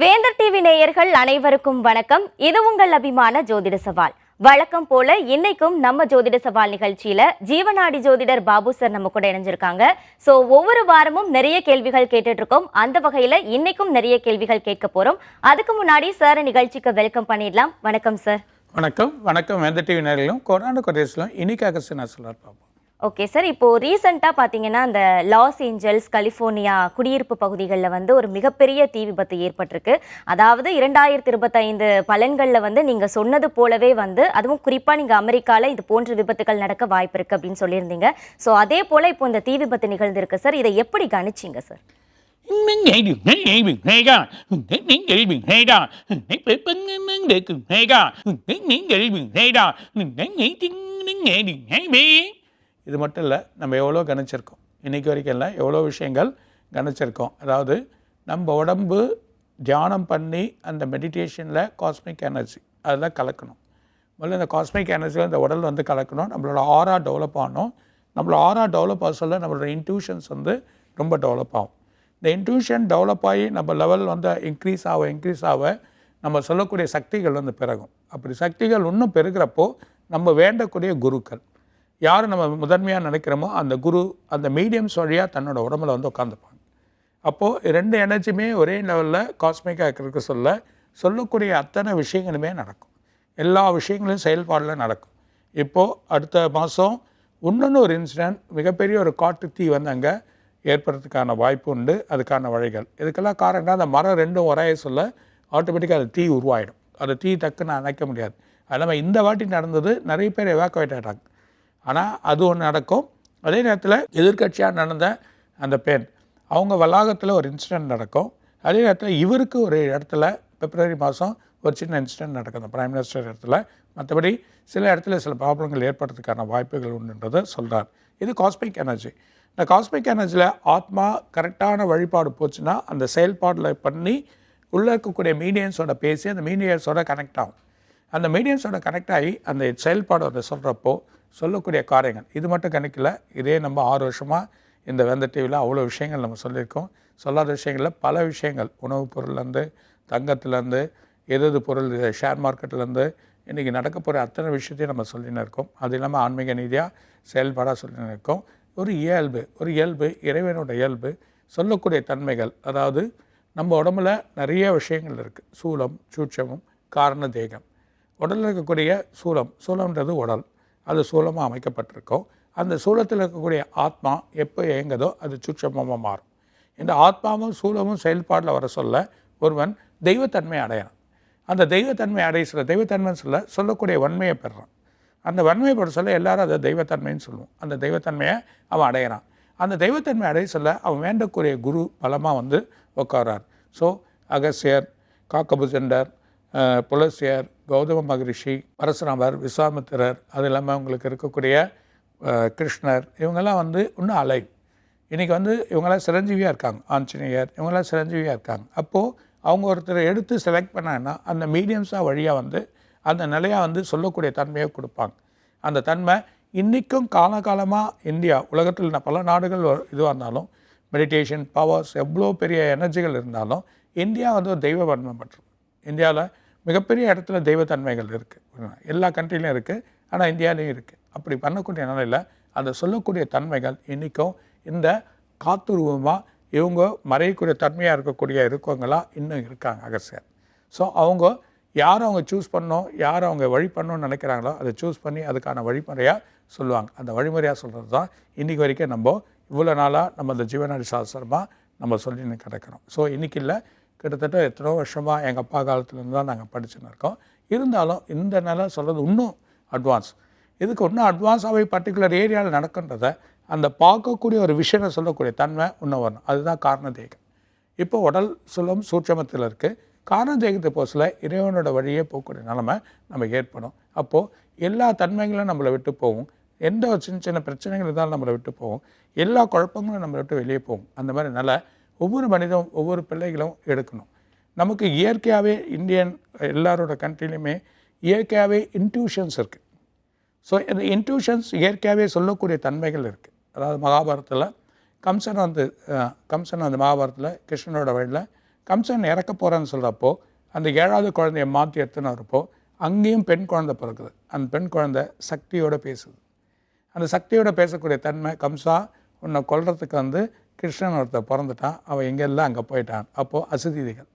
வேந்தர் டிவி நேயர்கள் அனைவருக்கும் வணக்கம். இது உங்கள் அபிமான ஜோதிட சவால். வழக்கம் போல இன்னைக்கும் நம்ம ஜோதிட சவால் நிகழ்ச்சியில ஜீவநாடி ஜோதிடர் பாபு சார் நம்ம கூட இணைஞ்சிருக்காங்க. சோ ஒவ்வொரு வாரமும் நிறைய கேள்விகள் கேட்டுட்டு இருக்கோம் அந்த வகையில இன்னைக்கும் நிறைய கேள்விகள் கேட்க போறோம். அதுக்கு முன்னாடி சார் நிகழ்ச்சிக்கு வெல்கம் பண்ணிடலாம். வணக்கம் சார். வணக்கம். வணக்கம் வேந்தர் டிவி நேரிலும் கொரோனா கொரியர்ஸ்லும் இன்னைக்காக நான் சொல்லார் பார்ப்போம் ஓகே சார் இப்போது ரீசெண்டாக பார்த்தீங்கன்னா அந்த லாஸ் ஏஞ்சல்ஸ் கலிஃபோர்னியா குடியிருப்பு பகுதிகளில் வந்து ஒரு மிகப்பெரிய தீ விபத்து ஏற்பட்டிருக்கு. அதாவது இரண்டாயிரத்தி இருபத்தைந்து பலன்களில் வந்து நீங்கள் சொன்னது போலவே வந்து அதுவும் குறிப்பாக நீங்கள் அமெரிக்காவில் இது போன்ற விபத்துகள் நடக்க வாய்ப்பு இருக்குது அப்படின்னு சொல்லியிருந்தீங்க. ஸோ அதே போல் இப்போ இந்த தீ விபத்து நிகழ்ந்திருக்கு சார் இதை எப்படி கணிச்சிங்க சார் இது மட்டும் இல்லை நம்ம எவ்வளோ கணிச்சிருக்கோம்? இன்றைக்கி வரைக்கும் இல்லை எவ்வளோ விஷயங்கள் கணிச்சிருக்கோம்? அதாவது நம்ம உடம்பு தியானம் பண்ணி அந்த மெடிடேஷனில் காஸ்மிக் எனர்ஜி அதெல்லாம் கலக்கணும். முதல்ல இந்த காஸ்மிக் எனர்ஜியில் அந்த உடல் வந்து கலக்கணும். நம்மளோட ஆரா டெவலப் ஆகணும். நம்மளோட ஆரா டெவலப் ஆக சொல்ல நம்மளோட இன்ட்யூஷன்ஸ் வந்து ரொம்ப டெவலப் ஆகும். இந்த இன்ட்யூஷன் டெவலப் ஆகி நம்ம லெவல் வந்து இன்க்ரீஸ் ஆக இன்க்ரீஸ் ஆக நம்ம சொல்லக்கூடிய சக்திகள் வந்து பிறகும் அப்படி சக்திகள் இன்னும் பெருகிறப்போ நம்ம வேண்டக்கூடிய குருக்கள் யார் நம்ம முதன்மையாக நினைக்கிறோமோ அந்த குரு அந்த மீடியம்ஸ் வழியாக தன்னோட உடம்புல வந்து உட்காந்துப்பாங்க அப்போது ரெண்டு எனர்ஜியுமே ஒரே லெவலில் காஸ்மிக்காக இருக்கிறதுக்கு சொல்ல சொல்லக்கூடிய அத்தனை விஷயங்களுமே நடக்கும். எல்லா விஷயங்களும் செயல்பாடில் நடக்கும். இப்போது அடுத்த மாதம் இன்னொன்று ஒரு இன்சிடென்ட் மிகப்பெரிய ஒரு காட்டு தீ வந்து அங்கே ஏற்படுறதுக்கான வாய்ப்பு உண்டு. அதுக்கான வழிகள். இதுக்கெல்லாம் காரணம் அந்த மரம் ரெண்டும் ஒரே சொல்ல ஆட்டோமேட்டிக்காக அது தீ உருவாயிடும். அந்த தீ டக்குன்னு அணைக்க முடியாது. அது இல்லாமல் இந்த வாட்டி நடந்தது நிறைய பேர் எவாக்குவேட் ஆகிட்டாங்க ஆனால் அது ஒன்று நடக்கும். அதே நேரத்தில் எதிர்க்கட்சியாக நடந்த அந்த பெண் அவங்க வளாகத்தில் ஒரு இன்சிடென்ட் நடக்கும். அதே நேரத்தில் இவருக்கு ஒரு இடத்துல பிப்ரவரி மாதம் ஒரு சின்ன இன்சிடென்ட் நடக்கும் அந்த பிரைம் மினிஸ்டர் இடத்துல. மற்றபடி சில இடத்துல சில ப்ராப்ளங்கள் ஏற்படுறதுக்கான வாய்ப்புகள் உண்டுன்றதை சொல்கிறார் இது காஸ்மிக் எனர்ஜி இந்த காஸ்மிக் எனர்ஜியில் ஆத்மா கரெக்டான வழிபாடு போச்சுன்னா அந்த செயல்பாடில் பண்ணி உள்ளே இருக்கக்கூடிய மீடியன்ஸோட பேசி அந்த மீடியன்ஸோட கனெக்ட் ஆகும். அந்த மீடியன்ஸோட கனெக்ட் ஆகி அந்த செயல்பாடு அதை சொல்கிறப்போ சொல்லக்கூடிய காரியங்கள். இது மட்டும் கணக்கில் இதே நம்ம ஆறு வருஷமாக இந்த வெந்த டிவியில் அவ்வளோ விஷயங்கள் நம்ம சொல்லியிருக்கோம். சொல்லாத விஷயங்களில் பல விஷயங்கள். உணவுப் பொருள்லேருந்து தங்கத்துலேருந்து எது எது பொருள் ஷேர் மார்க்கெட்லேருந்து இன்றைக்கி நடக்க போகிற அத்தனை விஷயத்தையும் நம்ம சொல்லின்னு இருக்கோம். அது இல்லாமல் ஆன்மீக நீதியாக செயல்பாடாக சொல்லின்னு இருக்கோம். ஒரு இயல்பு ஒரு இயல்பு இறைவனோட இயல்பு சொல்லக்கூடிய தன்மைகள். அதாவது நம்ம உடம்புல நிறைய விஷயங்கள் இருக்குது சூலம் சூட்சமும் காரண தேகம். உடலில் இருக்கக்கூடிய சூலம் சூலம்ன்றது உடல். அது சூலமாக அமைக்கப்பட்டிருக்கோ அந்த சூலத்தில் இருக்கக்கூடிய ஆத்மா எப்போ இயங்குதோ அது சுட்சமமாக மாறும். இந்த ஆத்மாவும் சூலமும் செயல்பாடில் வர சொல்ல ஒருவன் தெய்வத்தன்மை அடையணும் அந்த தெய்வத்தன்மை அடைய சொல்ல தெய்வத்தன்மைன்னு சொல்ல சொல்லக்கூடிய வன்மையை பெறுறான். அந்த வன்மையை பெற சொல்ல எல்லாரும் அதை தெய்வத்தன்மைன்னு சொல்லுவோம். அந்த தெய்வத்தன்மையை அவன் அடையிறான். அந்த தெய்வத்தன்மை அடைய சொல்ல அவன் வேண்டக்கூடிய குரு பலமாக வந்து உட்காரார் ஸோ அகசியர் காக்கபுஜண்டர் புலசியர் கௌதம மகரிஷி பரசுராமர் விஸ்வாமித்திரர் அது இல்லாமல் அவங்களுக்கு இருக்கக்கூடிய கிருஷ்ணர் இவங்கெல்லாம் வந்து இன்னும் அலை. இன்றைக்கி வந்து இவங்கெல்லாம் சிரஞ்சீவியாக இருக்காங்க ஆஞ்சநேயர் இவங்கெல்லாம் சிரஞ்சீவியாக இருக்காங்க. அப்போது அவங்க ஒருத்தரை எடுத்து செலக்ட் பண்ணாங்கன்னா அந்த மீடியம்ஸாக வழியாக வந்து அந்த நிலையாக வந்து சொல்லக்கூடிய தன்மையை கொடுப்பாங்க. அந்த தன்மை இன்றைக்கும் காலகாலமாக இந்தியா உலகத்தில் பல நாடுகள் இதுவாக இருந்தாலும் மெடிடேஷன் பவர்ஸ் எவ்வளோ பெரிய எனர்ஜிகள் இருந்தாலும் இந்தியா வந்து ஒரு தெய்வ வன்மை மற்றும் இந்தியாவில் மிகப்பெரிய இடத்துல தெய்வத்தன்மைகள் இருக்குது எல்லா கண்ட்ரிலையும் இருக்குது ஆனால் இந்தியாவிலையும் இருக்குது அப்படி பண்ணக்கூடிய நிலையில் அந்த சொல்லக்கூடிய தன்மைகள் இன்றைக்கும் இந்த காத்துருவமாக இவங்க மறையக்கூடிய தன்மையாக இருக்கக்கூடிய இருக்கவங்களாம் இன்னும் இருக்காங்க அகசியர் ஸோ அவங்க யார் அவங்க சூஸ் பண்ணோம் யார் அவங்க வழி பண்ணணும்னு நினைக்கிறாங்களோ அதை சூஸ் பண்ணி அதுக்கான வழிமுறையாக சொல்லுவாங்க. அந்த வழிமுறையாக சொல்கிறது தான் இன்றைக்கி வரைக்கும் நம்ம இவ்வளோ நாளாக நம்ம அந்த ஜீவனாடி சாஸ்திரமாக நம்ம சொல்லி கிடக்கிறோம். ஸோ இன்றைக்கி இல்லை கிட்டத்தட்ட எத்தனோ வருஷமாக எங்கள் அப்பா காலத்துலேருந்து தான் நாங்கள் படிச்சுன்னு இருக்கோம். இருந்தாலும் இந்த நிலை சொல்கிறது இன்னும் அட்வான்ஸ் இதுக்கு இன்னும் அட்வான்ஸாகவே பர்டிகுலர் ஏரியாவில் நடக்கின்றத அந்த பார்க்கக்கூடிய ஒரு விஷயத்தை சொல்லக்கூடிய தன்மை இன்னும் வரணும். அதுதான் காரண தேகம். இப்போ உடல் சுலம் சூட்சமத்தில் இருக்குது காரண தேகத்தை போசில் இறைவனோட வழியே போகக்கூடிய நிலமை நம்ம ஏற்படும். அப்போது எல்லா தன்மைகளும் நம்மளை விட்டு போகும். எந்த ஒரு சின்ன சின்ன பிரச்சனைகள் இருந்தாலும் நம்மளை விட்டு போகும். எல்லா குழப்பங்களும் நம்மளை விட்டு வெளியே போகும். அந்த மாதிரி நிலை ஒவ்வொரு மனிதனும் ஒவ்வொரு பிள்ளைகளும் எடுக்கணும். நமக்கு இயற்கையாகவே இந்தியன் எல்லாரோட கண்ட்ரிலையுமே இயற்கையாகவே இன்ட்யூஷன்ஸ் இருக்குது ஸோ இந்த இன்ட்யூஷன்ஸ் இயற்கையாகவே சொல்லக்கூடிய தன்மைகள் இருக்குது அதாவது மகாபாரதத்தில் கம்சன் வந்து கம்சன் அந்த மகாபாரதத்தில் கிருஷ்ணனோட வழியில் கம்சன் இறக்க போகிறேன்னு சொல்கிறப்போ அந்த ஏழாவது குழந்தைய மாற்றி எடுத்துன்னு வரப்போ அங்கேயும் பெண் குழந்தை பிறக்குது. அந்த பெண் குழந்தை சக்தியோட பேசுது. அந்த சக்தியோட பேசக்கூடிய தன்மை கம்சா உன்னை கொல்றதுக்கு வந்து கிருஷ்ணன் ஒருத்தர் பிறந்துட்டான். அவன் எங்கெல்லாம் அங்கே போயிட்டான். அப்போது அசதிதிகள்.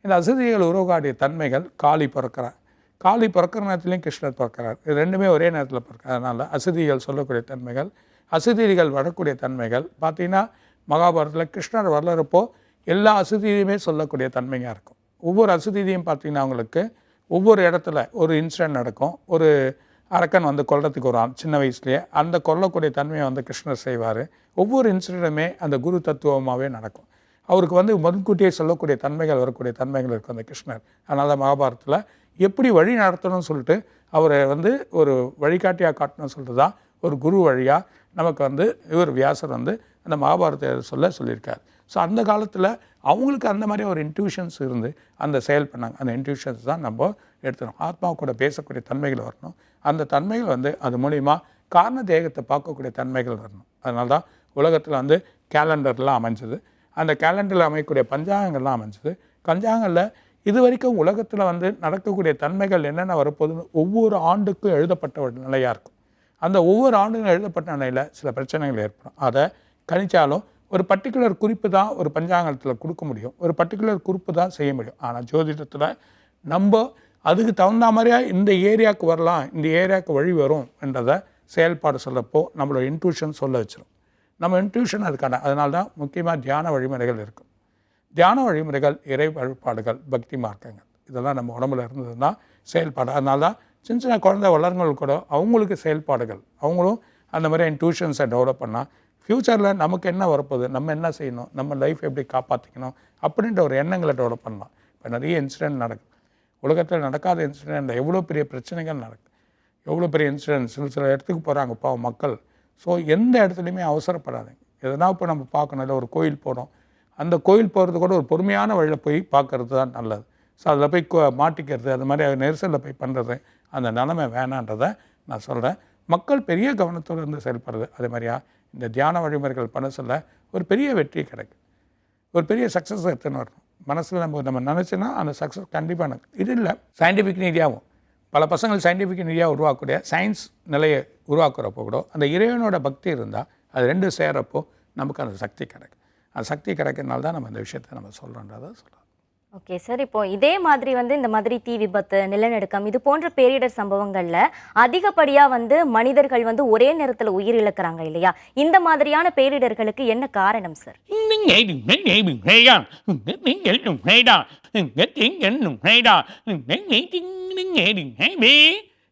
இந்த அசுதீதிகள் உருவாடிய தன்மைகள் காளி பிறக்கிறான் காளி பிறக்கிற நேரத்துலையும் கிருஷ்ணர் பிறக்கிறார். இது ரெண்டுமே ஒரே நேரத்தில் பிறக்க அதனால் சொல்லக்கூடிய தன்மைகள் அசதிகள் வரக்கூடிய தன்மைகள். பார்த்திங்கன்னா மகாபாரதத்தில் கிருஷ்ணர் வளரப்போ எல்லா அசதியுமே சொல்லக்கூடிய தன்மையாக இருக்கும். ஒவ்வொரு அசதியும் பார்த்தீங்கன்னா அவங்களுக்கு ஒவ்வொரு இடத்துல ஒரு இன்சிடென்ட் நடக்கும். ஒரு அரக்கன் வந்து கொல்றதுக்கு ஒரு சின்ன வயசுலேயே. அந்த கொல்லக்கூடிய தன்மையை வந்து கிருஷ்ணர் செய்வார். ஒவ்வொரு இன்சிடெண்ட்டுமே அந்த குரு தத்துவமாகவே நடக்கும். அவருக்கு வந்து முன்கூட்டியே சொல்லக்கூடிய தன்மைகள் வரக்கூடிய தன்மைகள் இருக்கும் அந்த கிருஷ்ணர். அதனால் மகாபாரத்தில் மகாபாரதத்தில் எப்படி வழி நடத்தணும்னு சொல்லிட்டு அவரை வந்து ஒரு வழிகாட்டியாக காட்டணும்னு சொல்லிட்டு தான் ஒரு குரு வழியாக நமக்கு வந்து இவர் வியாசர் வந்து அந்த மகாபாரத்தை சொல்ல சொல்லியிருக்கார். ஸோ அந்த காலத்தில் அவங்களுக்கு அந்த மாதிரி ஒரு இன்ட்யூஷன்ஸ் இருந்து அந்த செயல் பண்ணாங்க. அந்த இன்ட்யூஷன்ஸ் தான் நம்ம எடுத்துக்கணும். ஆத்மா கூட பேசக்கூடிய தன்மைகள் வரணும். அந்த தன்மைகள் வந்து அது மூலிமா காரண தேகத்தை பார்க்கக்கூடிய தன்மைகள் வரணும். அதனால தான் உலகத்தில் வந்து கேலண்டர்லாம் அமைஞ்சது. அந்த கேலண்டரில் அமைக்கக்கூடிய பஞ்சாங்கங்கள்லாம் அமைஞ்சது. பஞ்சாங்கங்களில் இது வரைக்கும் உலகத்தில் வந்து நடக்கக்கூடிய தன்மைகள் என்னென்ன வரப்போகுதுன்னு ஒவ்வொரு ஆண்டுக்கும் எழுதப்பட்ட ஒரு நிலையாக இருக்கும். அந்த ஒவ்வொரு ஆண்டும் எழுதப்பட்ட நிலையில் சில பிரச்சனைகள் ஏற்படும். அதை கணிச்சாலும் ஒரு பர்டிகுலர் குறிப்பு தான் ஒரு பஞ்சாங்கத்தில் கொடுக்க முடியும். ஒரு பர்டிகுலர் குறிப்பு தான் செய்ய முடியும். ஆனால் ஜோதிடத்தில் நம்ம அதுக்கு தகுந்த மாதிரியா இந்த ஏரியாவுக்கு வரலாம் இந்த ஏரியாவுக்கு வழி வரும் என்றதை செயல்பாடு சொல்லப்போ நம்மளோட இன்ட்யூஷன் சொல்ல வச்சிரும். நம்ம இன்ட்யூஷன் அதுக்கான அதனால தான் முக்கியமாக தியான வழிமுறைகள் இருக்கும். தியான வழிமுறைகள் இறை வழிபாடுகள் பக்தி மார்க்கங்கள் இதெல்லாம் நம்ம உடம்புல இருந்ததுன்னா செயல்பாடு. அதனால தான் சின்ன சின்ன குழந்தை வளருங்கள் கூட அவங்களுக்கு செயல்பாடுகள் அவங்களும் அந்த மாதிரி இன்ட்யூஷன்ஸை டெவலப் பண்ணால் ஃப்யூச்சரில் நமக்கு என்ன வரப்போகுது நம்ம என்ன செய்யணும் நம்ம லைஃப் எப்படி காப்பாற்றிக்கணும் அப்படின்ற ஒரு எண்ணங்களை டெவலப் பண்ணலாம். இப்போ நிறைய இன்சிடென்ட் நடக்குது. உலகத்தில் நடக்காத இன்சிடென்ட்டில் எவ்வளோ பெரிய பிரச்சனைகள் நடக்குது எவ்வளோ பெரிய இன்சிடென்ட் சில சில இடத்துக்கு போகிறாங்க பாவம் மக்கள். ஸோ எந்த இடத்துலையுமே அவசரப்படாதீங்க. எதனா இப்போ நம்ம பார்க்கணும். இல்லை ஒரு கோயில் போகிறோம் அந்த கோயில் போகிறது கூட ஒரு பொறுமையான வழியில் போய் பார்க்கறது தான் நல்லது. ஸோ அதில் போய் மாட்டிக்கிறது அது மாதிரி நெரிசலில் போய் பண்ணுறது அந்த நிலைமை வேணான்றதை நான் சொல்கிறேன் மக்கள் பெரிய கவனத்தோடு இருந்து செயல்படுறது. அதே மாதிரியா இந்த தியான வழிமுறைகள் பண்ண சொல்ல ஒரு பெரிய வெற்றி கிடைக்கும் ஒரு பெரிய சக்ஸஸ் எடுத்துன்னு வரணும். மனசில் நம்ம நம்ம நினச்சோன்னா அந்த சக்ஸஸ் கண்டிப்பாக எனக்கு. இது இல்லை. சயின்டிஃபிக் ரீதியாகவும் பல பசங்கள் சயின்டிஃபிக் ரீதியாக உருவாக்கக்கூடிய சயின்ஸ் நிலையை உருவாக்குறப்போ கூட அந்த இறைவனோட பக்தி இருந்தால் அது ரெண்டு சேரப்போ நமக்கு அந்த சக்தி கிடைக்கும். அந்த சக்தி கிடைக்கிறனால தான் நம்ம இந்த விஷயத்தை நம்ம சொல்கிறோன்றதை சொல்கிறோம் ஓகே சார் இப்போ இதே மாதிரி வந்து இந்த மாதிரி தீ விபத்து நிலநடுக்கம் இது போன்ற பேரிடர் சம்பவங்களில் அதிகப்படியாக வந்து மனிதர்கள் வந்து ஒரே நேரத்தில் உயிர் இழக்கிறாங்க இல்லையா? இந்த மாதிரியான பேரிடர்களுக்கு என்ன காரணம் சார்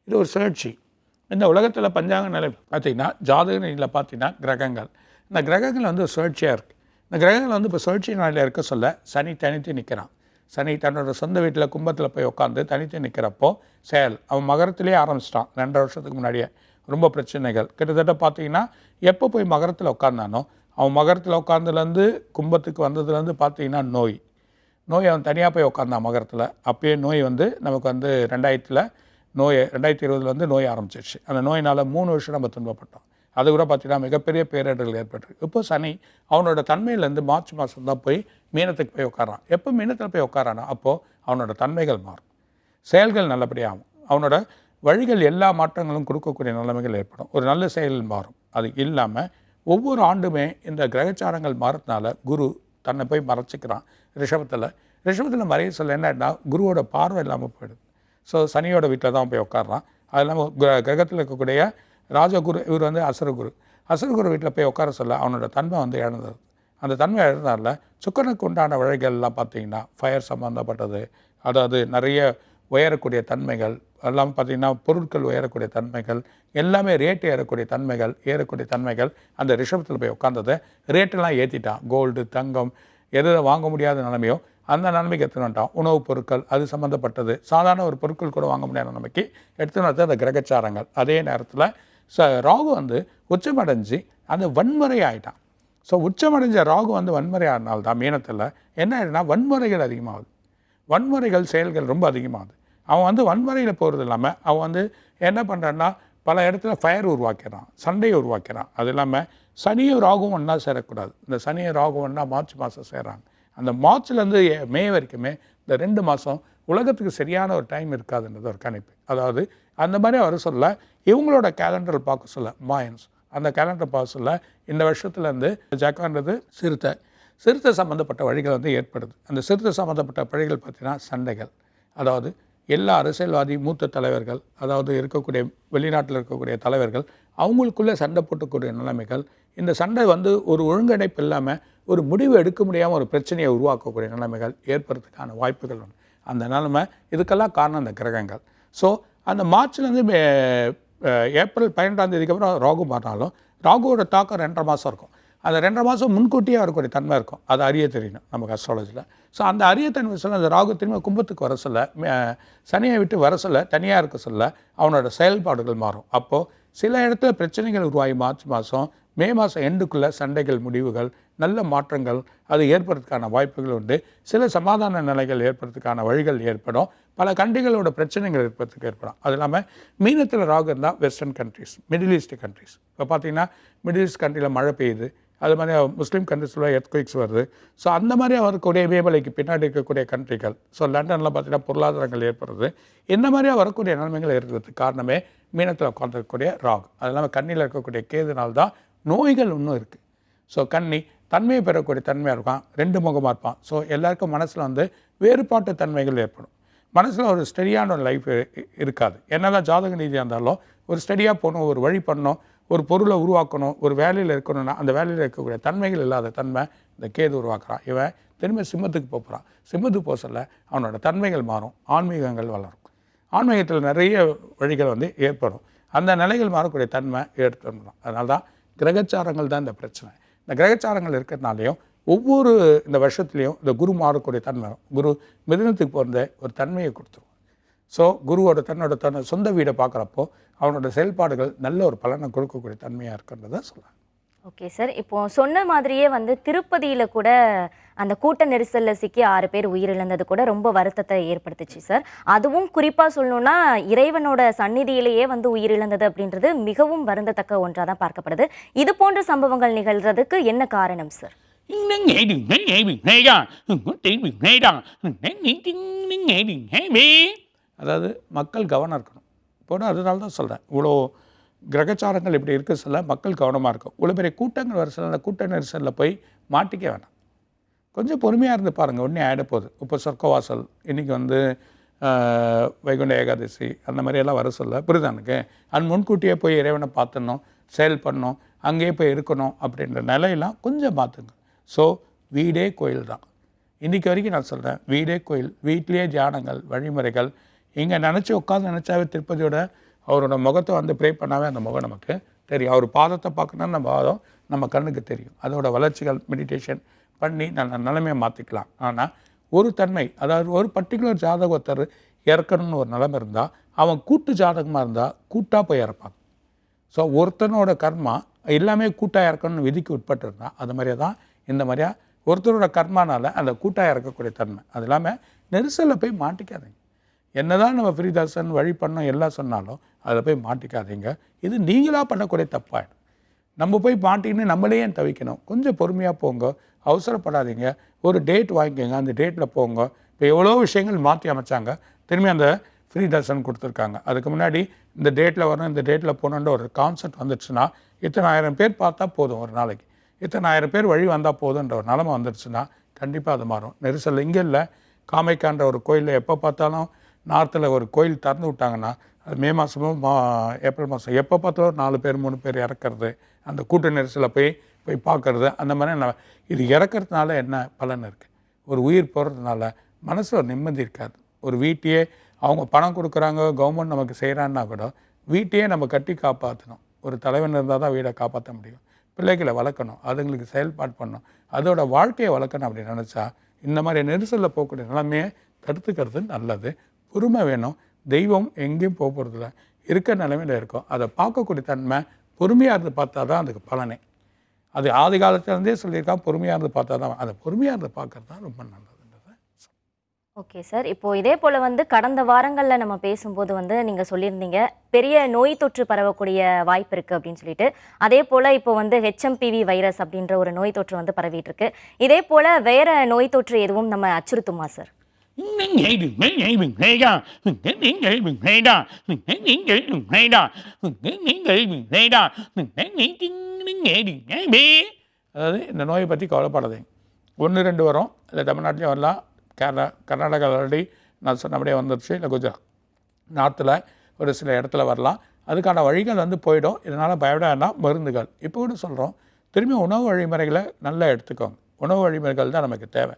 இது ஒரு சுழற்சி. இந்த உலகத்தில் பஞ்சாங்க நிலை பார்த்தீங்கன்னா ஜாதக நிலையில் பார்த்தீங்கன்னா கிரகங்கள். இந்த கிரகங்கள் வந்து ஒரு சுழற்சியாக இருக்குது இந்த கிரகங்கள் வந்து இப்போ சுழற்சி நிலையில் இருக்க சொல்ல சனி தனித்து நிற்கிறான் சனி தன்னோட சொந்த வீட்டில் கும்பத்தில் போய் உட்காந்து தனித்து நிற்கிறப்போ செயல். அவன் மகரத்திலே ஆரம்பிச்சிட்டான். ரெண்டரை வருஷத்துக்கு முன்னாடியே. ரொம்ப பிரச்சனைகள். கிட்டத்தட்ட பார்த்தீங்கன்னா எப்போ போய் மகரத்தில் உட்காந்தானோ அவன் மகரத்தில் உட்காந்துலேருந்து கும்பத்துக்கு வந்ததுலேருந்து பார்த்தீங்கன்னா நோய். நோய் அவன் தனியாக போய் உட்காந்தான் மகரத்தில். அப்பயே நோய் வந்து நமக்கு வந்து ரெண்டாயிரத்தில் நோய் ரெண்டாயிரத்தி இருபதுல வந்து நோய் ஆரம்பிச்சிருச்சு. அந்த நோயினால் மூணு வருஷம் நம்ம துன்பப்பட்டோம். அது கூட பார்த்தீங்கன்னா மிகப்பெரிய பேரிடர்கள் ஏற்பட்டு இப்போ சனி அவனோட தன்மையிலேருந்து மார்ச் மாதம் தான் போய் மீனத்துக்கு போய் உட்காரான் எப்போ மீனத்தில் போய் உட்காரானோ அப்போது அவனோட தன்மைகள் மாறும். செயல்கள் நல்லபடியாகும் அவனோட வழிகள் எல்லா மாற்றங்களும் கொடுக்கக்கூடிய நிலைமைகள் ஏற்படும். ஒரு நல்ல செயல் மாறும். அது இல்லாமல் ஒவ்வொரு ஆண்டுமே இந்த கிரகச்சாரங்கள் மாறதுனால குரு தன்னை போய் மறைச்சிக்கிறான். ரிஷபத்தில் ரிஷபத்தில் மறைய சொல்ல என்னன்னா குருவோட பார்வை இல்லாமல் போயிடுது. ஸோ சனியோட வீட்டில் தான் போய் உட்காடுறான் அது இல்லாமல் கிரகத்தில் இருக்கக்கூடிய ராஜகுரு இவர் வந்து அசுரகுரு. அசுரகுரு வீட்டில் போய் உட்கார சொல்ல அவனோட தன்மை வந்து இழந்தது. அந்த தன்மை இழந்ததால சுக்கனுக்கு உண்டான வழிகள்லாம் பார்த்தீங்கன்னா ஃபயர் சம்மந்தப்பட்டது அதாவது நிறைய உயரக்கூடிய தன்மைகள் எல்லாம் பார்த்தீங்கன்னா பொருட்கள் உயரக்கூடிய தன்மைகள் எல்லாமே ரேட் ஏறக்கூடிய தன்மைகள் ஏறக்கூடிய தன்மைகள் அந்த ரிஷபத்தில் போய் உட்காந்தது ரேட்டெல்லாம் ஏற்றிட்டான் கோல்டு தங்கம் எதை வாங்க முடியாத நிலைமையோ அந்த நிலைமைக்கு எடுத்துன்னு வந்துட்டான். உணவுப் பொருட்கள் அது சம்மந்தப்பட்டது சாதாரண ஒரு பொருட்கள் கூட வாங்க முடியாத நிலைமைக்கு எடுத்துன்னு வந்து அந்த கிரகச்சாரங்கள். அதே நேரத்தில் ச ராகு வந்து உச்சமடைஞ்சு அந்த வன்முறை ஆகிட்டான் ஸோ உச்சமடைஞ்ச ராகு வந்து வன்முறை ஆனால்தான் தான் மீனத்தில் என்ன ஆகிடுனா வன்முறைகள் அதிகமாகுது. வன்முறைகள் செயல்கள் ரொம்ப அதிகமாகுது. அவன் வந்து வன்முறையில் போகிறது இல்லாமல் அவன் வந்து என்ன பண்ணுறான்னா பல இடத்துல ஃபயர் உருவாக்கிறான் சண்டையை உருவாக்கிறான். அது இல்லாமல் சனியும் ராகும் ஒன்றா சேரக்கூடாது. இந்த சனியும் ராகும் ஒன்றா மார்ச் மாதம் சேர்றாங்க. அந்த மார்ச்லேருந்து மே வரைக்குமே இந்த ரெண்டு மாதம் உலகத்துக்கு சரியான ஒரு டைம் இருக்காதுன்றது ஒரு கணிப்பு. அதாவது அந்த மாதிரி வர சொல்ல இவங்களோட கேலண்டர் பார்க்க சொல்ல மாயன்ஸ் அந்த கேலண்டர் பார்க்க சொல்ல இந்த வருஷத்துலேருந்து ஜக்கான்றது சிறுத்தை. சிறுத்தை சம்மந்தப்பட்ட வழிகள் வந்து ஏற்படுது. அந்த சிறுத்தை சம்மந்தப்பட்ட வழிகள் பார்த்தீங்கன்னா சண்டைகள். அதாவது எல்லா அரசியல்வாதி மூத்த தலைவர்கள் அதாவது இருக்கக்கூடிய வெளிநாட்டில் இருக்கக்கூடிய தலைவர்கள் அவங்களுக்குள்ளே சண்டை போட்டுக்கூடிய நிலைமைகள் இந்த சண்டை வந்து ஒரு ஒழுங்கிணைப்பு இல்லாமல் ஒரு முடிவு எடுக்க முடியாமல் ஒரு பிரச்சனையை உருவாக்கக்கூடிய நிலைமைகள் ஏற்படுறதுக்கான வாய்ப்புகள் உண்டு. அந்த நிலைமை இதுக்கெல்லாம் காரணம் அந்த கிரகங்கள். ஸோ அந்த மார்ச்லேருந்து ஏப்ரல் பன்னெண்டாம் தேதிக்கு அப்புறம் ராகு மாறினாலும் ராகுவோட தாக்கம் ரெண்டரை மாதம் இருக்கும். அந்த ரெண்டரை மாதம் முன்கூட்டியே வரக்கூடிய தன்மை இருக்கும். அது அறிய தெரியணும் நமக்கு அஸ்ட்ராலஜியில் ஸோ அந்த அரியத்தன்மை சொல்ல அந்த ராகு திரும்ப கும்பத்துக்கு வர சொல்ல சனியை விட்டு வர சொல்ல தனியாக இருக்க சொல்ல அவனோட செயல்பாடுகள் மாறும். அப்போது சில இடத்துல பிரச்சனைகள் உருவாகி மார்ச் மாதம் மே மாதம் எண்டுக்குள்ளே சண்டைகள் முடிவுகள் நல்ல மாற்றங்கள் அது ஏற்படுறதுக்கான வாய்ப்புகள் உண்டு. சில சமாதான நிலைகள் ஏற்படுறதுக்கான வழிகள் ஏற்படும். பல கண்ட்ரிகளோட பிரச்சனைகள் ஏற்படுறதுக்கு ஏற்படும். அது இல்லாமல் மீனத்தில் ராகு இருந்தால் western countries middle east countries இப்போ பார்த்தீங்கன்னா மிடில் ஈஸ்ட் கண்ட்ரியில் மழை பெய்யுது. அது மாதிரி முஸ்லீம் கண்ட்ரிஸில் எர்த்குவிக்ஸ் வருது. ஸோ அந்த மாதிரி வரக்கூடிய வேவலைக்கு பின்னாடி இருக்கக்கூடிய கண்ட்ரிகள் ஸோ லண்டனில் பார்த்தீங்கன்னா பொருளாதாரங்கள் ஏற்படுறது இந்த மாதிரியாக வரக்கூடிய நிலைமைகள் ஏற்படுறதுக்கு காரணமே மீனத்தில் உட்காந்துருக்கக்கூடிய ராகு. அது இல்லாமல் கண்ணியில் இருக்கக்கூடிய கேதுனால் தான் நோய்கள் இன்னும் இருக்குது ஸோ கண்ணி தன்மையை பெறக்கூடிய தன்மையாக இருப்பான் ரெண்டு முகமாக இருப்பான். ஸோ எல்லாருக்கும் மனசில் வந்து வேறுபாட்டு தன்மைகள் ஏற்படும். மனசில் ஒரு ஸ்டெடியான ஒரு லைஃப் இருக்காது. என்னதான் ஜாதக நீதியாக இருந்தாலும் ஒரு ஸ்டெடியாக போகணும் ஒரு வழி பண்ணணும் ஒரு பொருளை உருவாக்கணும் ஒரு வேலையில் இருக்கணும்னா அந்த வேலையில் இருக்கக்கூடிய தன்மைகள் இல்லாத தன்மை இந்த கேது உருவாக்குறான். இவன் திரும்ப சிம்மத்துக்கு போக போகிறான் சிம்மத்துக்கு போக சொல்ல அவனோட தன்மைகள் மாறும். ஆன்மீகங்கள் வளரும். ஆன்மீகத்தில் நிறைய வழிகள் வந்து ஏற்படும். அந்த நிலைகள் மாறக்கூடிய தன்மை ஏற்படும் அதனால தான் கிரகச்சாரங்கள் தான் இந்த பிரச்சனை. இந்த கிரகச்சாரங்கள் இருக்கிறதுனாலையும் ஒவ்வொரு இந்த வருஷத்துலேயும் இந்த குரு மாறக்கூடிய தன்மை வரும். குரு மிதனத்துக்கு பிறந்த ஒரு தன்மையை கொடுத்துரும். ஸோ குருவோட தன்னோட தன் சொந்த வீடை பார்க்குறப்போ அவனோட செயல்பாடுகள் நல்ல ஒரு பலனை கொடுக்கக்கூடிய தன்மையாக இருக்குன்றதை சொல்லலாம். Okay sir. இப்போ சொன்ன மாதிரியே வந்து திருப்பதியில் கூட அந்த கூட்ட நெரிசலில் சிக்கி ஆறு பேர் உயிரிழந்தது கூட ரொம்ப வருத்தத்தை ஏற்படுத்துச்சு சார். அதுவும் குறிப்பாக சொல்லணும்னா இறைவனோட சந்நிதியிலேயே வந்து உயிரிழந்தது அப்படின்றது மிகவும் வருந்தத்தக்க ஒன்றாக தான் பார்க்கப்படுது. இது போன்ற சம்பவங்கள் நிகழ்றதுக்கு என்ன காரணம் சார்? அதாவது மக்கள் கவனம் இருக்கணும். இப்போ அதனால தான் சொல்கிறேன் இவ்வளோ கிரகச்சாரங்கள் இப்படி இருக்க சொல்ல மக்கள் கவனமாக இருக்கும். இவ்வளோ பெரிய கூட்டங்கள் வர சொல்ல அந்த கூட்ட நெரிசலில் போய் மாட்டிக்க வேணாம். கொஞ்சம் பொறுமையாக இருந்து பாருங்கள் உடனே ஆகிட போகுது. இப்போ சொர்க்கவாசல் இன்றைக்கி வந்து வைகுண்ட ஏகாதசி அந்த மாதிரியெல்லாம் வர சொல்ல புரிதானுக்கு? எனக்கு அது முன்கூட்டியே போய் இறைவனை பார்த்துடணும் செயல் பண்ணணும் அங்கேயே போய் இருக்கணும் அப்படின்ற நிலையெல்லாம் கொஞ்சம் பார்த்துங்க. ஸோ வீடே கோயில் தான். இன்றைக்கி வரைக்கும் நான் சொல்கிறேன் வீடே கோயில். வீட்டிலேயே தியானங்கள் வழிமுறைகள். இங்கே நினச்சி உட்காந்து நினச்சாவே திருப்பதியோட அவரோட முகத்தை வந்து ப்ரே பண்ணாவே அந்த முகம் நமக்கு தெரியும். அவர் பாதத்தை பார்க்கணும்னா நம்ம பாதம் நம்ம கண்ணுக்கு தெரியும். அதோட வளர்ச்சிகள் மெடிடேஷன் பண்ணி நல்ல நிலைமையை மாற்றிக்கலாம் ஆனால் ஒரு தன்மை அதாவது ஒரு பர்டிகுலர் ஜாதகத்தர் இறக்கணும்னு ஒரு நிலைமை இருந்தால் அவன் கூட்டு ஜாதகமாக இருந்தால் கூட்டாக போய் இறப்பான். ஸோ ஒருத்தனோட கர்மா எல்லாமே கூட்டாக இறக்கணும்னு விதிக்கு உட்பட்டு இருந்தால் அது மாதிரியே தான் இந்த மாதிரியா ஒருத்தரோட கர்மானால் அந்த கூட்டாக இறக்கக்கூடிய தன்மை. அது இல்லாமல் நெரிசலில் போய் மாட்டிக்காதீங்க. என்னதான் நம்ம ஃப்ரீதாசன் வழி பண்ணோம் எல்லாம் சொன்னாலும் அதில் போய் மாட்டிக்காதீங்க. இது நீங்களாக பண்ணக்கூடிய தப்பாயிடும் நம்ம போய் மாட்டின்னு நம்மளே ஏன் தவிக்கணும்? கொஞ்சம் பொறுமையாக போங்க. அவசரப்படாதீங்க. ஒரு டேட் வாங்கிக்கோங்க. அந்த டேட்டில் போங்க. இப்போ எவ்வளோ விஷயங்கள் மாற்றி அமைச்சாங்க. திரும்பி அந்த ஃப்ரீ தர்ஷன் கொடுத்துருக்காங்க. அதுக்கு முன்னாடி இந்த டேட்டில் வரணும் இந்த டேட்டில் போகணுன்ற ஒரு கான்செப்ட் வந்துடுச்சுன்னா இத்தனை ஆயிரம் பேர் பார்த்தா போதும் ஒரு நாளைக்கு. இத்தனை ஆயிரம் பேர் வழி வந்தால் போதுன்ற ஒரு நிலமை வந்துடுச்சுன்னா கண்டிப்பாக அது மாறும். நெரிசல் இங்கே இல்லை. காமைக்கான்ற ஒரு கோயிலில் எப்போ பார்த்தாலும் நார்த்தில் ஒரு கோயில் திறந்து விட்டாங்கன்னா அது மே மாதமும் மா ஏப்ரல் மாதம் எப்போ பார்த்தாலும் நாலு பேர் மூணு பேர் இறக்கறது அந்த கூட்ட நெரிசலில் போய் போய் பார்க்கறது அந்த மாதிரி நான் இது இறக்கிறதுனால என்ன பலன் இருக்குது ஒரு உயிர் போகிறதுனால மனசில் நிம்மதி இருக்காது. ஒரு வீட்டையே அவங்க பணம் கொடுக்குறாங்க கவர்மெண்ட் நமக்கு செய்கிறான்னா கூட வீட்டையே நம்ம கட்டி காப்பாற்றணும் ஒரு தலைவன் இருந்தால் தான் வீடை காப்பாற்ற முடியும். பிள்ளைகளை வளர்க்கணும் அதுங்களுக்கு செயல்பாடு பண்ணணும். அதோட வாழ்க்கையை வளர்க்கணும் அப்படின்னு நினச்சா இந்த மாதிரி நெரிசலில் போகக்கூடிய நிலைமையை தடுத்துக்கிறது நல்லது. பொறுமை வேணும். தெய்வம் எங்கேயும் போக போகிறதில்ல இருக்க நிலைமையில் இருக்கும். அதை பார்க்கக்கூடிய தன்மை பொறுமையாக இருந்து பார்த்தா தான் அதுக்கு பலனே. அது ஆதி காலத்துலேருந்தே சொல்லியிருக்கான் பொறுமையாக இருந்து பார்த்தா தான். அதை பொறுமையாக இருந்து பார்க்கறது தான் ரொம்ப நல்லது ஓகே சார். இப்போ இதே போல் வந்து கடந்த வாரங்களில் நம்ம பேசும்போது வந்து நீங்கள் சொல்லியிருந்தீங்க பெரிய நோய் தொற்று பரவக்கூடிய வாய்ப்பு இருக்குது அப்படின்னு சொல்லிட்டு. அதே போல் இப்போ வந்து ஹெச்எம்பிவி வைரஸ் அப்படின்ற ஒரு நோய் தொற்று வந்து பரவிட்டு இருக்கு. இதே போல் வேற நோய் தொற்று எதுவும் நம்ம அச்சுறுத்துமா சார்? அதாவது இந்த நோயை பற்றி கவலைப்படாதீங்க ஒன்று ரெண்டு வரும். இல்லை தமிழ்நாட்டிலையும் வரலாம். கேரளா கர்நாடகா ஆல்ரெடி நான் சொன்னபடியே வந்துருச்சு. இல்லை குஜராத். நார்த்தில் ஒரு சில இடத்துல வரலாம். அதுக்கான வழிகள் வந்து போயிடும். இதனால் பயப்பட மருந்துகள். இப்போ கூட சொல்கிறோம். திரும்பி உணவு வழிமுறைகளை நல்லா எடுத்துக்கோங்க. உணவு வழிமுறைகள் தான் நமக்கு தேவை.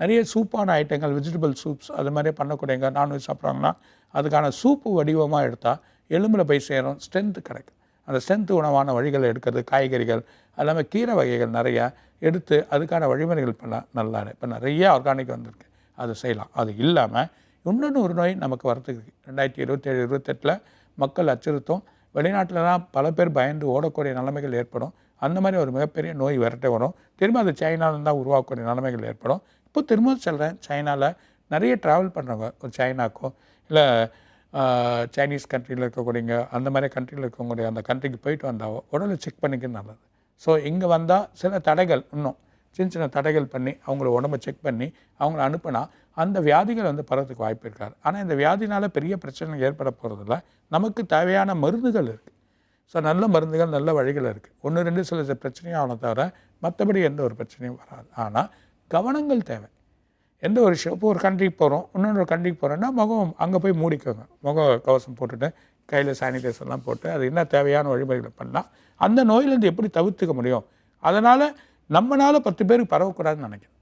நிறைய சூப்பான ஐட்டங்கள் வெஜிடபிள் சூப்ஸ் அது மாதிரி பண்ணக்கூடியங்க நான்வெஜ் சாப்பிட்றாங்கன்னா அதுக்கான சூப்பு வடிவமாக எடுத்தால் எலும்பில் போய் சேரும் ஸ்ட்ரென்த்து கிடைக்கும். அந்த ஸ்ட்ரென்த் உணவான வழிகளை எடுக்கிறது காய்கறிகள் அல்லாமல் கீரை வகைகள் நிறையா எடுத்து அதுக்கான வழிமுறைகள் பண்ணால் நல்லா இப்போ நிறைய ஆர்கானிக் வந்திருக்கு. அது செய்யலாம். அது இல்லாமல் இன்னொன்று ஒரு நோய் நமக்கு வரத்துக்கு ரெண்டாயிரத்தி இருபத்தேழு இருபத்தெட்டில் மக்கள் அச்சுறுத்தும். வெளிநாட்டிலலாம் பல பேர் பயந்து ஓடக்கூடிய நிலைமைகள் ஏற்படும். அந்த மாதிரி ஒரு மிகப்பெரிய நோய் விரட்ட வரும். திரும்ப அது சைனாவில் தான் உருவாக்கக்கூடிய நிலைமைகள் ஏற்படும். அப்போ திரும்ப சொல்கிறேன் சைனாவில் நிறைய ட்ராவல் பண்ணுறவங்க ஒரு சைனாக்கோ இல்லை சைனீஸ் கண்ட்ரியில் இருக்கக்கூடியங்க அந்த மாதிரி கண்ட்ரியில் இருக்கக்கூடிய அந்த கண்ட்ரிக்கு போயிட்டு வந்தாவோ உடலை செக் பண்ணிக்கிறது நல்லது. ஸோ இங்கே வந்தால் சில தடைகள் இன்னும் சின்ன சின்ன தடைகள் பண்ணி அவங்கள உடம்பை செக் பண்ணி அவங்கள அனுப்புனா அந்த வியாதிகள் வந்து பரவதுக்கு வாய்ப்பு இருக்காது. ஆனால் இந்த வியாதினால் பெரிய பிரச்சனை ஏற்பட போகிறதில்ல நமக்கு தேவையான மருந்துகள் இருக்குது ஸோ நல்ல மருந்துகள் நல்ல வழிகள் இருக்குது ஒன்று ரெண்டு சில சில பிரச்சனையும் ஆன தவிர மற்றபடி எந்த ஒரு பிரச்சனையும் வராது. ஆனால் கவனங்கள் தேவை. எந்த ஒரு விஷயம் இப்போ ஒரு கண்ட்ரிக்கு போகிறோம் இன்னொரு கண்ட்ரிக்கு போகிறோன்னா முகம் அங்கே போய் மூடிக்கோங்க. முக கவசம் போட்டுட்டு கையில் சானிடைசர்லாம் போட்டு அது என்ன தேவையான வழிமுறைகளை பண்ணால் அந்த நோயிலேருந்து எப்படி தவிர்த்துக்க முடியும்? அதனால் நம்மனால பத்து பேருக்கு பரவக்கூடாதுன்னு நினைக்கிறேன்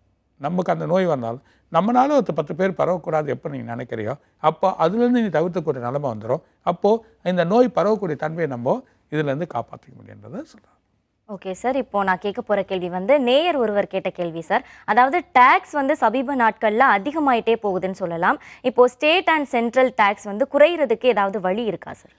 நமக்கு அந்த நோய் வந்தாலும் நம்மனால ஒரு பத்து பேர் பரவக்கூடாது எப்போ நீங்கள் நினைக்கிறியோ அப்போ அதுலேருந்து நீ தவிர்க்கக்கூடிய நிலமை வந்துடும் அப்போது இந்த நோய் பரவக்கூடிய தன்மையை நம்ம இதுலேருந்து காப்பாற்றிக்க முடியுன்றதை சொல்கிறேன் ஓகே சார் இப்போ நான் கேட்க போகிற கேள்வி வந்து நேயர் ஒருவர் கேட்ட கேள்வி சார் அதாவது டேக்ஸ் வந்து சமீப நாட்களில் அதிகமாயிட்டே போகுதுன்னு சொல்லலாம். இப்போ ஸ்டேட் அண்ட் சென்ட்ரல் டேக்ஸ் வந்து குறையிறதுக்கு ஏதாவது வழி இருக்கா சார்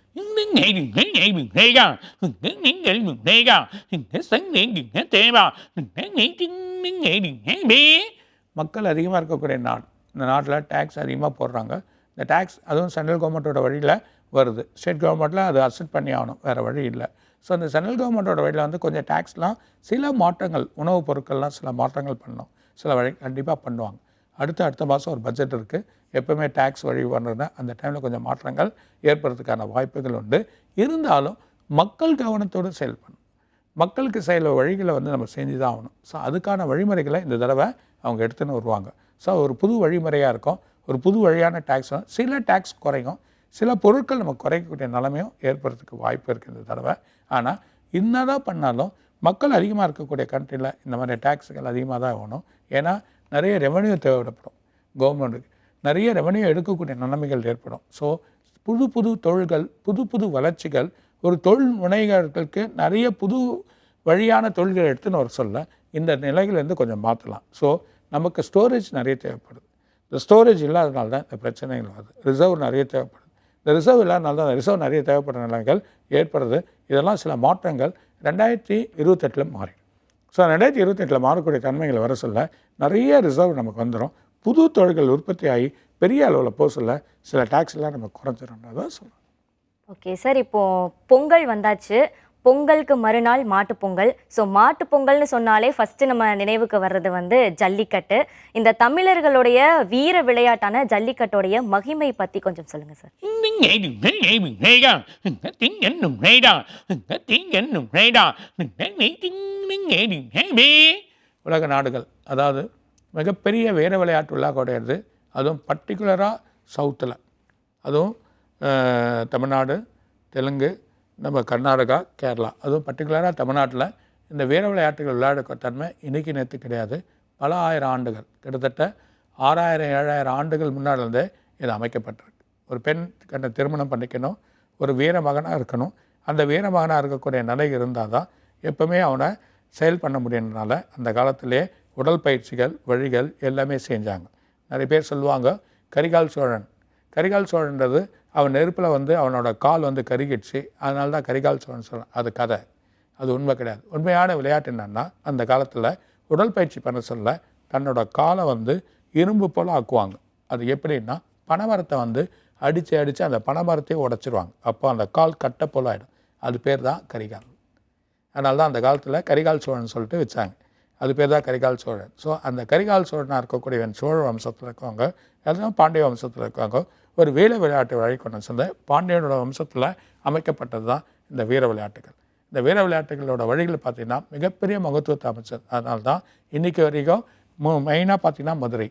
மக்கள் அதிகமாக இருக்கக்கூடிய நாடு. இந்த நாட்டில் டேக்ஸ் அதிகமாக போடுறாங்க. இந்த டேக்ஸ் அதுவும் சென்ட்ரல் கவர்மெண்ட்டோட வழியில் வருது. ஸ்டேட் கவர்மெண்ட்டில் அது அக்செப்ட் பண்ணி ஆகணும். வேறு வழி இல்லை. ஸோ இந்த சென்ட்ரல் கவர்மெண்ட்டோட வழியில் வந்து கொஞ்சம் டேக்ஸ்லாம் சில மாற்றங்கள் உணவுப் பொருட்கள்லாம் சில மாற்றங்கள் பண்ணணும். சில வழி கண்டிப்பாக பண்ணுவாங்க. அடுத்த அடுத்த மாதம் ஒரு பட்ஜெட் இருக்குது எப்போவுமே டேக்ஸ் வழி பண்ணுறதுனா அந்த டைமில் கொஞ்சம் மாற்றங்கள் ஏற்படுறதுக்கான வாய்ப்புகள் உண்டு. இருந்தாலும் மக்கள் கவனத்தோடு செயல்படணும் மக்களுக்கு செயல வழிகளை வந்து நம்ம செஞ்சு தான் ஆகணும். ஸோ அதுக்கான வழிமுறைகளை இந்த தடவை அவங்க எடுத்துன்னு வருவாங்க. ஸோ ஒரு புது வழிமுறையாக இருக்கும். ஒரு புது வழியான டேக்ஸ் சில டேக்ஸ் குறையும். சில பொருட்கள் நம்ம குறைக்கக்கூடிய நிலைமையும் ஏற்படுறதுக்கு வாய்ப்பு இருக்குது இந்த தடவை. ஆனால் என்னதான் பண்ணாலும் மக்கள் அதிகமாக இருக்கக்கூடிய கண்ட்ரியில் இந்த மாதிரி டேக்ஸுகள் அதிகமாக தான் ஆகணும். ஏன்னா நிறைய ரெவன்யூ தேவைப்படும். கவர்மெண்ட்டுக்கு நிறைய ரெவன்யூ எடுக்கக்கூடிய நிலைமைகள் ஏற்படும். ஸோ புது புது தொழில்கள் புது புது வளர்ச்சிகள் ஒரு தொழில் முனைகளுக்கு நிறைய புது வழியான தொழில்கள் எடுத்துன்னு வர சொல்ல இந்த நிலைகள்லேருந்து கொஞ்சம் மாற்றலாம் ஸோ நமக்கு ஸ்டோரேஜ் நிறைய தேவைப்படுது. இந்த ஸ்டோரேஜ் இல்லாததுனால தான் இந்த பிரச்சனைகள் வருது. ரிசர்வ் நிறைய தேவைப்படுது. இந்த ரிசர்வ் இல்லாதனால தான் ரிசர்வ் நிறைய தேவைப்படுற நிலைகள் ஏற்படுறது இதெல்லாம் சில மாற்றங்கள் ரெண்டாயிரத்தி இருபத்தெட்டில் மாறிடும் ஸோ ரெண்டாயிரத்தி இருபத்தெட்டில் மாறக்கூடிய தன்மைகள் வர சொல்ல நிறைய ரிசர்வ் நமக்கு வந்துடும் புது தொழில்கள் உற்பத்தி ஆகி பெரிய அளவில் போக சொல்ல சில டேக்ஸ்லாம் நம்ம குறைஞ்சிடன்றதை சொல்கிறோம் ஓகே சார் இப்போது பொங்கல் வந்தாச்சு. பொங்கலுக்கு மறுநாள் மாட்டுப்பொங்கல் ஸோ மாட்டுப்பொங்கல்னு சொன்னாலே ஃபஸ்ட்டு நம்ம நினைவுக்கு வர்றது வந்து ஜல்லிக்கட்டு. இந்த தமிழர்களுடைய வீர விளையாட்டான ஜல்லிக்கட்டுடைய மகிமை பற்றி கொஞ்சம் சொல்லுங்கள் சார் உலக நாடுகள் அதாவது மிகப்பெரிய வீர விளையாட்டு விழா கிடையாது அதுவும் பர்டிகுலராக சவுத்தில் அதுவும் தமிழ்நாடு தெலுங்கு நம்ம கர்நாடகா கேரளா. அதுவும் பர்டிகுலராக தமிழ்நாட்டில் இந்த வீர விளையாட்டுகள் விளையாட தன்மை இன்றைக்கி நேற்று கிடையாது. பல ஆயிரம் ஆண்டுகள் கிட்டத்தட்ட ஆறாயிரம் ஏழாயிரம் ஆண்டுகள் முன்னாடி இருந்தே இது அமைக்கப்பட்டிருக்கு. ஒரு பெண் கண்ணை திருமணம் பண்ணிக்கணும் ஒரு வீர மகனாக இருக்கணும். அந்த வீர மகனாக இருக்கக்கூடிய நிலை இருந்தால் தான் எப்போவுமே அவனை செயல் பண்ண முடியுன்றனால அந்த காலத்திலே உடல் பயிற்சிகள் வழிகள் எல்லாமே செஞ்சாங்க. நிறைய பேர் சொல்லுவாங்க கரிகால் சோழன். கரிகால் சோழன்றது அவன் நெருப்பில் வந்து அவனோட கால் வந்து கருகிடுச்சு. அதனால தான் கரிகால் சோழன் சொல்கிறான் அது கதை. அது உண்மை கிடையாது. உண்மையான விளையாட்டு என்னென்னா அந்த காலத்தில் உடல் பயிற்சி பண்ண சொல்ல தன்னோட காலை வந்து இரும்பு போல் ஆக்குவாங்க. அது எப்படின்னா பனைமரத்தை வந்து அடித்து அடித்து அந்த பனைமரத்தையே உடச்சிருவாங்க. அப்போ அந்த கால் கட்டை போல் ஆகிடும் அது பேர் தான் கரிகால். அதனால தான் அந்த காலத்தில் கரிகால் சோழன் சொல்லிட்டு வச்சாங்க. அது பேர் தான் கரிகால் சோழன். ஸோ அந்த கரிகால் சோழனாக இருக்கக்கூடியவன் சோழ வம்சத்தில் இருக்கவங்க எல்லாம் பாண்டிய வம்சத்தில் இருக்கவங்க ஒரு வீர விளையாட்டு வழி கொண்டு சேர்ந்த பாண்டியனோட வம்சத்தில் அமைக்கப்பட்டது தான் இந்த வீர விளையாட்டுகள். இந்த வீர விளையாட்டுகளோட வழிகள் பார்த்திங்கன்னா மிகப்பெரிய மகத்துவத்தை அமைச்சது. அதனால தான் இன்றைக்கி வரைக்கும் மெயினாக பார்த்திங்கன்னா மதுரை.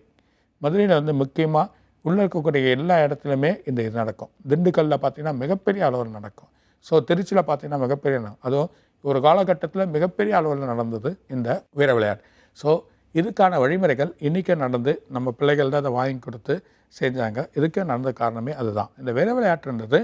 மதுரையில் வந்து முக்கியமாக உள்ளே இருக்கக்கூடிய எல்லா இடத்துலையுமே இந்த இது நடக்கும். திண்டுக்கல்லில் பார்த்தீங்கன்னா மிகப்பெரிய அளவில் நடக்கும். ஸோ திருச்சியில் பார்த்தீங்கன்னா மிகப்பெரிய அதுவும் ஒரு காலகட்டத்தில் மிகப்பெரிய அளவில் நடந்தது இந்த வீர விளையாட்டு. ஸோ இதுக்கான வழிமுறைகள் இன்றைக்கே நடந்து நம்ம பிள்ளைகள் தான் அதை வாங்கி கொடுத்து செஞ்சாங்க. இதுக்கே நடந்த காரணமே அதுதான். இந்த வேலை விளையாட்டுன்றது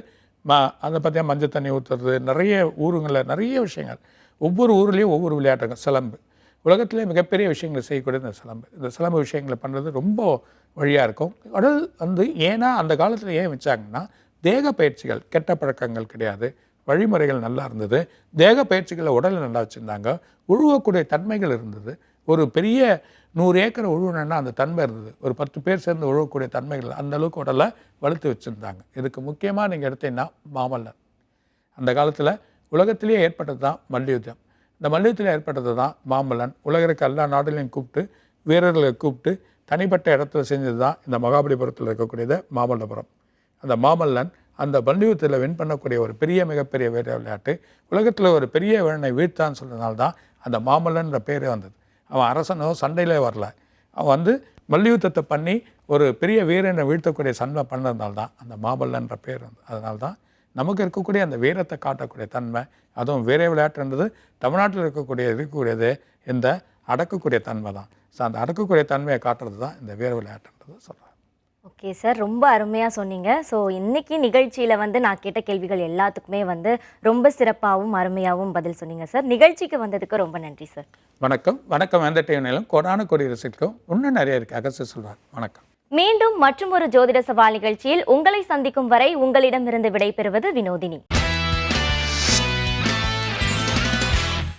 ம அதை பார்த்தீங்கன்னா மஞ்சள் தண்ணி ஊற்றுறது நிறைய ஊருங்களில் நிறைய விஷயங்கள். ஒவ்வொரு ஊர்லேயும் ஒவ்வொரு விளையாட்டுங்க சிலம்பு. உலகத்திலே மிகப்பெரிய விஷயங்களை செய்யக்கூடிய இந்த சிலம்பு. இந்த சிலம்பு விஷயங்களை பண்ணுறது ரொம்ப வழியாக இருக்கும். உடல் வந்து ஏன்னா அந்த காலத்தில் ஏன் வச்சாங்கன்னா தேக பயிற்சிகள் கெட்ட பழக்கங்கள் கிடையாது. வழிமுறைகள் நல்லா இருந்தது. தேக பயிற்சிகளை உடலை நல்லா வச்சுருந்தாங்க. உழுவக்கூடிய தன்மைகள் இருந்தது. ஒரு பெரிய நூறு ஏக்கர் உழுவுனா அந்த தன்மை இருந்தது. ஒரு பத்து பேர் சேர்ந்து உழுவக்கூடிய தன்மைகள் அந்த அளவுக்கு உடலை வலுத்து வச்சுருந்தாங்க. இதுக்கு முக்கியமாக நீங்கள் எடுத்தீங்கன்னா மாமல்லர். அந்த காலத்தில் உலகத்திலேயே ஏற்பட்டது தான் மல்யுத்தம். இந்த மல்யுத்தத்தில் ஏற்பட்டது தான் மாமல்லன். உலகிற்கு எல்லா நாடுகளையும் கூப்பிட்டு வீரர்களை கூப்பிட்டு தனிப்பட்ட இடத்துல செஞ்சது தான் இந்த மகாபலிபுரத்தில் இருக்கக்கூடியது மாமல்லபுரம். அந்த மாமல்லன் அந்த மல்யுத்தத்தில் வின் பண்ணக்கூடிய ஒரு பெரிய மிகப்பெரிய வீர விளையாட்டு உலகத்தில் ஒரு பெரிய வீரனை வீழ்த்தான்னு சொன்னதுனால தான் அந்த மாமல்லன்ற பேரே வந்தது. அவன் அரசனோ சண்டையிலே வரல. அவன் வந்து மல்யுத்தத்தை பண்ணி ஒரு பெரிய வீரனை வீழ்த்தக்கூடிய சன்மை பண்ணதுனால தான் அந்த மாபல்லன்ற பேர் வந்து. அதனால தான் நமக்கு இருக்கக்கூடிய அந்த வீரத்தை காட்டக்கூடிய தன்மை அதுவும் வீர விளையாட்டுன்றது தமிழ்நாட்டில் இருக்கக்கூடிய இருக்கக்கூடியது இந்த அடக்கக்கூடிய தன்மை தான். ஸோ அந்த அடக்கக்கூடிய தன்மையை காட்டுறது தான் இந்த வீர விளையாட்டுன்றது சொல்கிறேன் ஓகே சார் ரொம்ப அருமையாக சொன்னீங்க. ஸோ இன்னைக்கு நிகழ்ச்சியில் வந்து நான் கேட்ட கேள்விகள் எல்லாத்துக்குமே வந்து ரொம்ப சிறப்பாகவும் அருமையாகவும் பதில் சொன்னீங்க சார் நிகழ்ச்சிக்கு வந்ததுக்கு ரொம்ப நன்றி சார் வணக்கம். வணக்கம் என்டர்டெயினிலும் கொடான கொடி ரசிக்கும் இன்னும் நிறைய இருக்குது அகஸ்ட் சொல்வார். வணக்கம். மீண்டும் மற்றும் ஒரு ஜோதிட சவால் நிகழ்ச்சியில் உங்களை சந்திக்கும் வரை உங்களிடமிருந்து விடைபெறுவது வினோதினி.